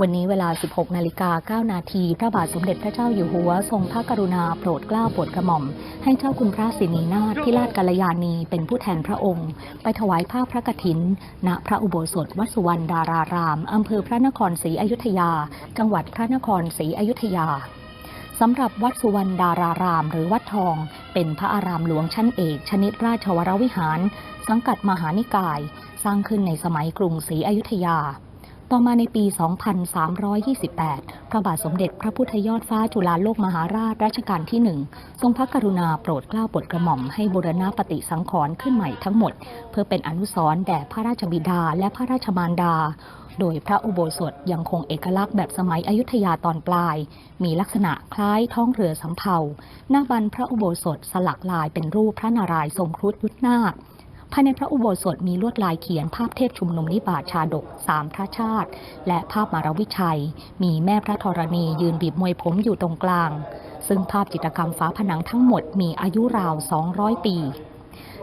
วันนี้เวลา 16 นาฬิกา 9 นาที พระบาทสมเด็จพระเจ้าอยู่หัว ทรงพระกรุณาโปรดเกล้าโปรดกระหม่อม ให้เจ้าคุณพระสินีนาถพิราชกัลยาณีเป็นผู้แทนพระองค์ ไปถวายผ้าพระกฐิน ณ พระอุโบสถวัดสุวรรณดาราราม อำเภอพระนครศรีอยุธยา จังหวัดพระนครศรีอยุธยาสำหรับวัดสุวรรณดาราราม หรือวัดทอง เป็นพระอารามหลวงชั้นเอก ชนิดราชวรวิหาร สังกัดมหานิกาย สร้างขึ้นในสมัยกรุงศรีอยุธยา ต่อมาในปี 2328 พระบาทสมเด็จพระพุทธยอดฟ้าจุฬาโลกมหาราชรัชกาลที่หนึ่งทรงพระกรุณาโปรดเกล้าโปรดกระหม่อมให้บูรณะปฏิสังขรณ์ขึ้นใหม่ทั้งหมด เพื่อเป็นอนุสรณ์แด่พระราชบิดาและพระราชมารดา โดยพระอุโบสถยังคงเอกลักษณ์แบบสมัยอยุธยาตอนปลาย มีลักษณะคล้ายท้องเรือสำเภาหน้าบันพระอุโบสถสลักลายเป็นรูปพระนารายณ์ทรงครุฑยุทธนาค ภายในพระอุโบสถมีลวดลายเขียนภาพเทพชุมนุมนิบาตชาดกสามพระชาติ และภาพมารวิชัย มีแม่พระธรณียืนบีบมวยผมอยู่ตรงกลาง ซึ่งภาพจิตรกรรมฝาผนังทั้งหมดมีอายุราว 200 ปี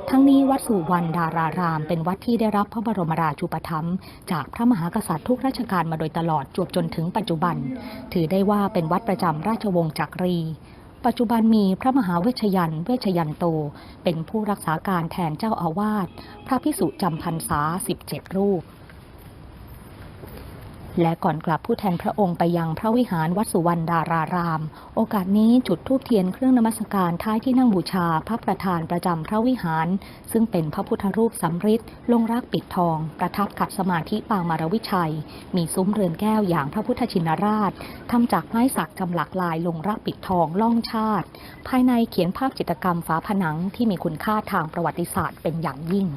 ทั้งนี้วัดสุวรรณดาราราม เป็นวัดที่ได้รับพระบรมราชูปถัมภ์จากพระมหากษัตริย์ทุกราชการมาโดยตลอดจวบจนถึงปัจจุบัน ถือได้ว่าเป็นวัดประจำราชวงศ์จักรี ปัจจุบันมีพระมหาเวชยัน เวชยันโต เป็นผู้รักษาการแทนเจ้าอาวาส พระพิสุจำพรรษา 17 รูป และก่อนกลับผู้แทนพระองค์ไปยังพระวิหารวัดสุวรรณดาราราม โอกาสนี้จุดธูปเทียนเครื่องนมัสการท้ายที่นั่งบูชาพระประธานประจำพระวิหาร ซึ่งเป็นพระพุทธรูปสำริดลงรักปิดทอง ประทับขัดสมาธิปางมารวิชัย มีซุ้มเรือนแก้วอย่างพระพุทธชินราชทำจากไม้สักจำหลักลายลงรักปิดทองล่องชาติ ภายในเขียนภาพจิตรกรรมฝาผนังที่มีคุณค่าทางประวัติศาสตร์เป็นอย่างยิ่ง